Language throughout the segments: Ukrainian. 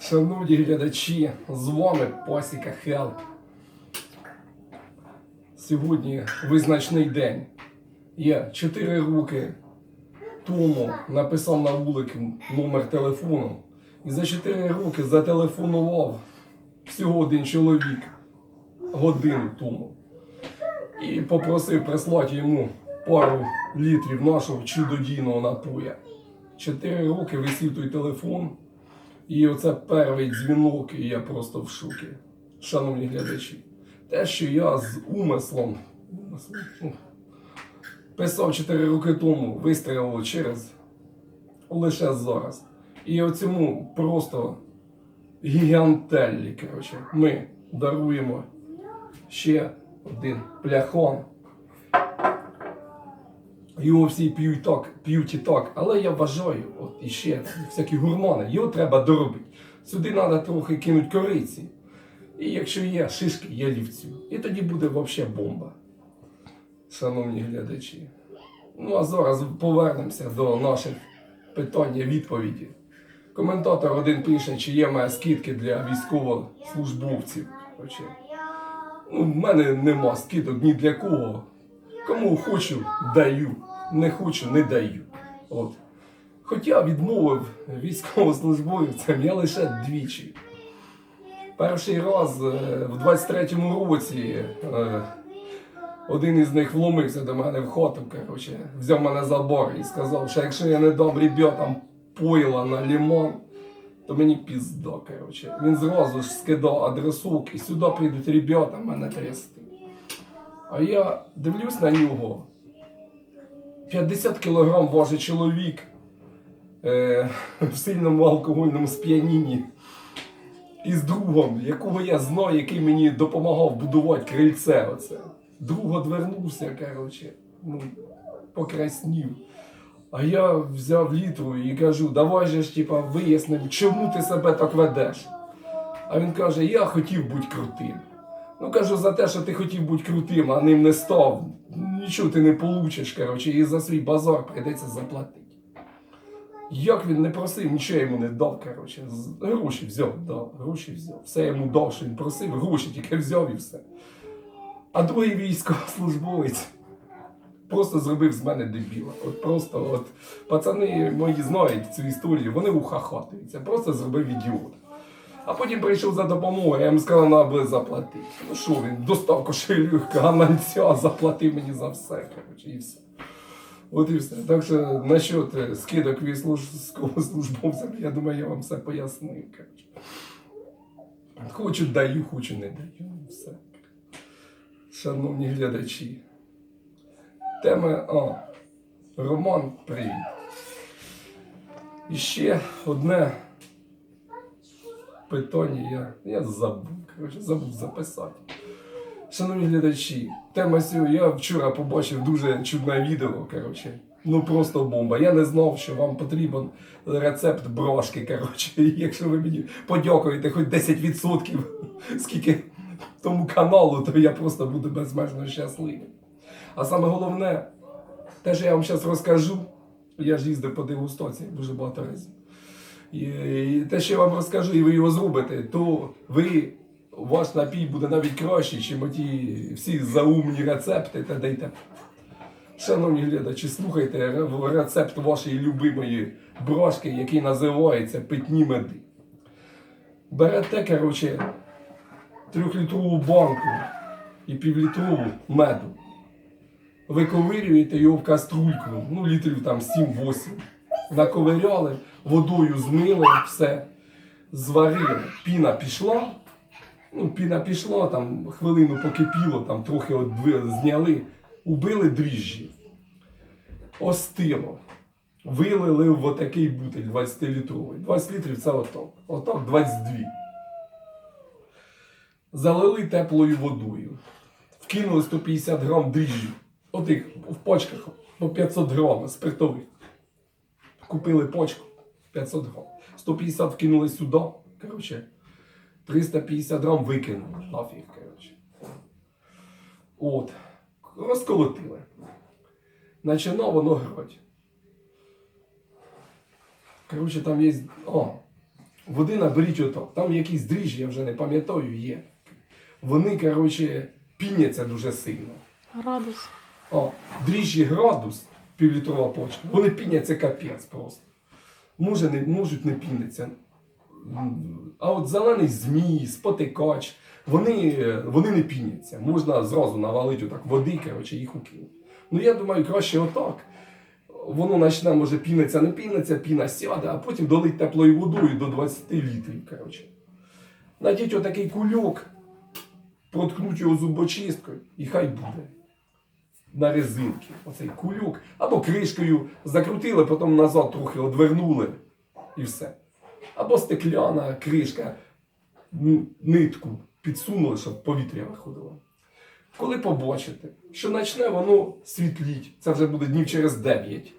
Шановні глядачі, з вами Посіка Хелп. Сьогодні визначний день. Я 4 роки тому написав на вулик номер телефону. І за 4 роки зателефонував всього один чоловік годину тому. І попросив прислати йому пару літрів нашого чудодійного напоя. 4 роки висів той телефон. І оце перший дзвінок, і я просто в шокі. Шановні глядачі, те, що я з умислом, умислом писав 4 роки тому, вистрілило через лише зараз. І оцьому просто гігантеллі, коротше, ми даруємо ще один пляхон. Його всі п'ють так, п'ють і так. Але я вважаю, от іще всякі гурмани, його треба доробити. Сюди треба трохи кинути кориці. І якщо є шишки, є лівцю. І тоді буде взагалі бомба. Шановні глядачі. Ну а зараз повернемося до наших питань і відповіді. Коментатор один пише, чи є в скидки для військовослужбовців. Ну, в мене нема скидок ні для кого. Кому хочу, даю. Не хочу, не даю. От. Хоча відмовив військовослужбовцям я лише двічі. Перший раз е, в 23-му році е, один із них вломився до мене в хату, коротше, взяв мене за бар і сказав, що якщо я не дам ребятам пойла на лимон, то мені пізда, коротше. Він зразу ж скидав адресок і сюди прийдуть ребята мене трясти. А я дивлюсь на нього. 50 кілограм важить чоловік е, в сильному алкогольному сп'янінні. І з другом, якого я знаю, який мені допомагав будувати крильце. Оце. Друг одвернувся, коротше, ну, покраснів. А я взяв літру і кажу, давай же ж типа, вияснимо, чому ти себе так ведеш. А він каже, я хотів бути крутим. Ну кажу, за те, що ти хотів бути крутим, а ним не став, нічого ти не получиш, коротше, і за свій базар прийдеться заплатити. Як він не просив, нічого йому не дав, коротше. Гроші взяв, дав, гроші взяв. Все йому дав, що він просив, гроші тільки взяв і все. А другий військовослужбовець просто зробив з мене дебіла. От просто, от пацани мої знають цю історію, вони ухахатуються, просто зробив ідіота. А потім прийшов за допомогою, я йому сказав, треба буде заплатити. Ну що він, достав кошелю гаманця, заплатив мені за все, коротше, і все. От і все. Так що насчет е, скидок військовослужбовцям, я думаю, я вам все пояснив. Коротше. Хочу даю, хочу не даю. Все. Шановні глядачі. Тема А. Роман, привіт. І ще одне питання я, я забув. Коротше, забув записати. Шановні глядачі, тема сьогодні. Я вчора побачив дуже чудне відео. Коротше. Ну просто бомба. Я не знав, що вам потрібен рецепт брошки. Коротше. Якщо ви мені подякуєте хоч 10% скільки тому каналу, то я просто буду безмежно щасливий. А саме головне, те, що я вам зараз розкажу, я ж їздив по дегустації дуже багато разів. І, те, що я вам розкажу, і ви його зробите, то ви, ваш напій буде навіть кращий, ніж оті всі заумні рецепти та дайте. Шановні глядачі, слухайте рецепт вашої любимої брошки, який називається питні меди. Берете, коротше, трьохлітрову банку і півлітрову меду. Виковирюєте його в каструльку, ну літрів там 7-8. Наковиряли, водою змили, все, зварили. Піна пішла. Ну, піна пішла, там хвилину покипіло, там трохи от зняли, убили дріжджі. Остило. Вилили в отакий бутиль 20-літровий. 20 літрів це отак. Отак 22 залили теплою водою, вкинули 150 грам дріжджів, отих в почках по 500 грам спиртових. Купили почку 500 грам. 150 вкинули сюди, коротше, 350 грам викинули нафіг, коротше. От, розколотили. Починав воно грати. Коротше, там є. О, Води наберіть отак. Там якісь дріжджі, я вже не пам'ятаю, є. Вони, коротше, піняться дуже сильно. Градус. О, дріжджі градус, півлітрова почка, вони піняться капець просто. Може, не, можуть не піниться. М, А от зелений змій, спотикач, вони, вони не піняться. Можна зразу навалити отак води, коротше, їх укинути. Ну я думаю, краще отак. Воно почне, може, піниться, не піниться, піна сяде, а потім долить теплою водою до 20 літрів. Коротше. Надіть отакий кульок, проткнуть його зубочисткою, і хай буде на резинки. Оцей кулюк. Або кришкою закрутили, потім назад трохи одвернули і все. Або стекляна кришка, нитку підсунули, щоб повітря виходило. Коли побачите, що почне воно світліть, це вже буде днів через 9.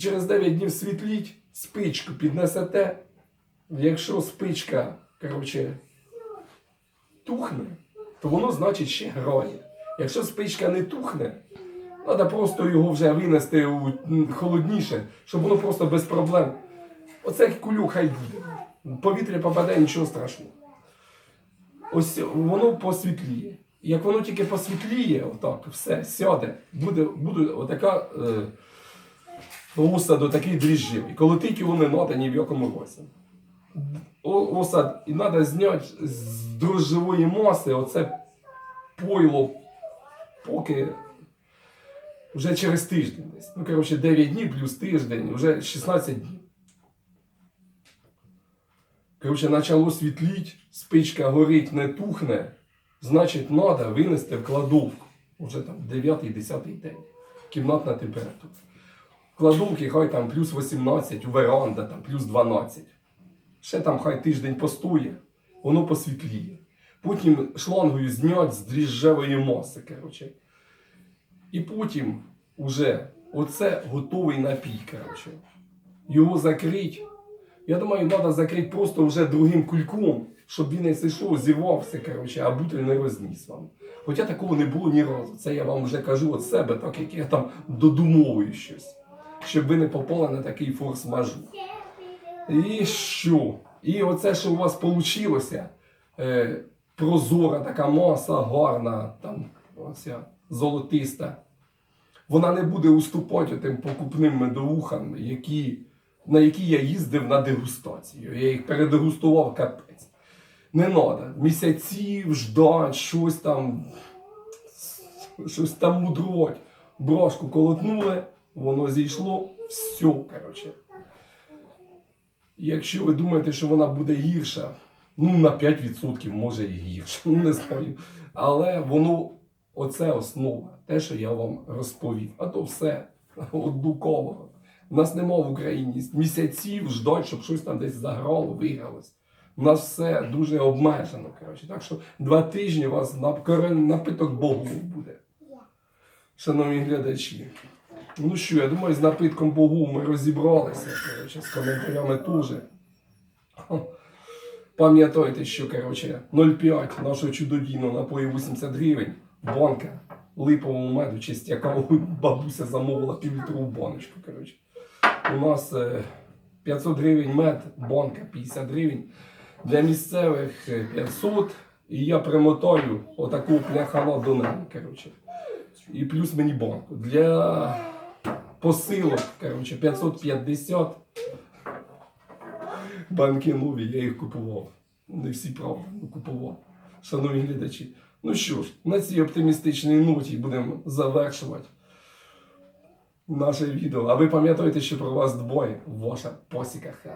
Через 9 днів світліть, спичку піднесете. Якщо спичка, коротше, тухне, то воно значить ще грає. Якщо спичка не тухне, треба просто його вже винести у холодніше, щоб воно просто без проблем. Оце кулюк хай буде. Повітря попаде, нічого страшного. Ось воно посвітліє. Як воно тільки посвітліє, отак, все, сяде, буде, буде отака е, осад, отакий дріжджевий. Колотить його не треба ні в якому разі. Осад, і треба зняти з дрожжевої маси оце пойло поки вже через тиждень. Ну, коротше, 9 днів плюс тиждень, вже 16 днів. Коротше, почало світліть, спичка горить, не тухне, значить, треба винести в кладовку. Уже там 9-10 день. Кімнатна температура. В кладовці хай там плюс 18, веранда там плюс 12. Ще там хай тиждень постоє, воно посвітліє. Потім шлангою знять з дріжджевої маси, коротше. І потім уже оце готовий напій, коротше. Його закрить. Я думаю, треба закрити просто вже другим кульком, щоб він не зійшов, зірвався, коротше, а бутиль не розніс вам. Хоча такого не було ні разу. Це я вам вже кажу від себе, так як я там додумовую щось. Щоб ви не попали на такий форс-мажор. І що? І оце, що у вас вийшло, прозора така маса, гарна, там, оця золотиста, вона не буде уступати тим покупним медовухам, які, на які я їздив на дегустацію. Я їх передегустував капець. Не треба. Місяців ждать, щось там, щось там мудрувати. Брошку колотнули, воно зійшло, все, коротше. Якщо ви думаєте, що вона буде гірша, ну на 5% може і гірше, ну не знаю. Але воно, оце основа, те, що я вам розповів. А то все от букового. У нас нема в Україні місяців ждать, щоб щось там десь заграло, вигралось. У нас все дуже обмежено. Коротше. Так що два тижні у вас напиток Богу буде. Шановні глядачі. Ну що, я думаю, з напитком Богу ми розібралися. Коротше, з коментарями теж. Пам'ятайте, що коротше, 0,5 нашого чудодійного напою 80 гривень, банка липового меду, честь якого бабуся замовила півлітрову баночку. Коротше. У нас е, 500 гривень мед, банка 50 гривень. Для місцевих е, 500. І я примотаю отаку пляхана до неї. Коротше. І плюс мені банку. Для посилок, коротше, 550 банки нові, я їх купував. Не всі правда, ну купував. Шановні глядачі. Ну що ж, на цій оптимістичній ноті будемо завершувати наше відео. А ви пам'ятаєте, що про вас двоє ваша посіка Хел.